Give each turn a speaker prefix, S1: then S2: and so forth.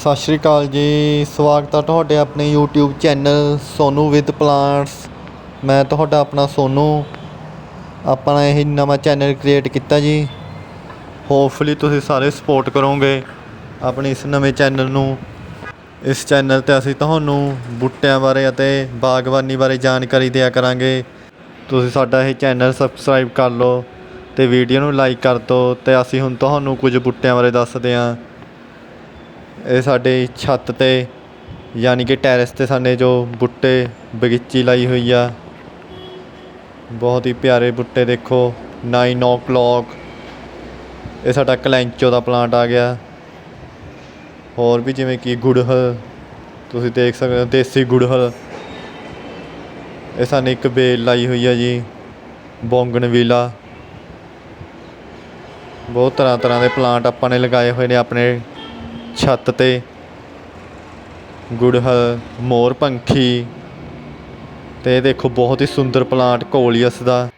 S1: ਸਤਿ ਸ਼੍ਰੀ ਅਕਾਲ ਜੀ, ਸਵਾਗਤ ਹੈ ਤੁਹਾਡੇ ਆਪਣੇ YouTube channel Sonu with plants. ਮੈਂ ਤੁਹਾਡਾ ਆਪਣਾ ਸੋਨੂ, ਆਪਣਾ ਇਹ ਨਵਾਂ ਚੈਨਲ ਕ੍ਰੀਏਟ ਕੀਤਾ ਜੀ। ਹੋਪਫੁਲੀ ਤੁਸੀਂ ਸਾਰੇ ਸਪੋਰਟ ਕਰੋਗੇ ਆਪਣੇ ਇਸ ਨਵੇਂ ਚੈਨਲ ਨੂੰ। ਇਸ ਚੈਨਲ ਤੇ ਅਸੀਂ ਤੁਹਾਨੂੰ ਬੂਟਿਆਂ ਬਾਰੇ ਅਤੇ ਬਾਗਬਾਨੀ ਬਾਰੇ ਜਾਣਕਾਰੀ ਦਿਆ ਕਰਾਂਗੇ। ਤੁਸੀਂ ਸਾਡਾ ਇਹ ਚੈਨਲ ਸਬਸਕ੍ਰਾਈਬ ਕਰ ਲਓ ਤੇ ਵੀਡੀਓ ਨੂੰ ਲਾਈਕ ਕਰ ਦਿਓ ਤੇ ਅਸੀਂ ਹੁਣ ਤੁਹਾਨੂੰ ਕੁਝ ਬੂਟਿਆਂ ਬਾਰੇ ਦੱਸਦੇ ਹਾਂ ਇਹ ਸਾਡੇ ਛੱਤ ਤੇ, ਯਾਨੀ ਕਿ ਟੈਰਿਸ ਤੇ ਸਾਡੇ ਜੋ ਬੂਟੇ, ਬਗੀਚੀ ਲਾਈ ਹੋਈ ਆ। ਬਹੁਤ ਹੀ ਪਿਆਰੇ ਬੂਟੇ ਦੇਖੋ ਨਾਈਨ ਓ ਕਲੋਕ ਇਹ ਸਾਡਾ ਕਲੈਂਚੋ ਦਾ ਪਲਾਂਟ ਆ ਗਿਆ। ਹੋਰ ਵੀ ਜਿਵੇਂ ਕਿ ਗੁੜਹਲ, ਤੁਸੀਂ ਦੇਖ ਸਕਦੇ ਹੋ, ਦੇਸੀ ਗੁੜਹਲ। ਇਹ ਸਾਨੂੰ ਇੱਕ ਬੇਲ ਲਾਈ ਹੋਈ ਆ ਜੀ ਬੋਂਗਨਵੀਲਾ ਬਹੁਤ ਤਰ੍ਹਾਂ ਤਰ੍ਹਾਂ ਦੇ ਪਲਾਂਟ ਆਪਾਂ ਨੇ ਲਗਾਏ ਹੋਏ ਨੇ ਆਪਣੇ ਛੱਤ ਤੇ। ਗੁੜਹਲ ਮੋਰ ਪੰਖੀ। ਤੇ ਇਹ ਦੇਖੋ ਬਹੁਤ ਹੀ ਸੁੰਦਰ ਪਲਾਂਟ ਕੋਲੀਅਸ ਦਾ।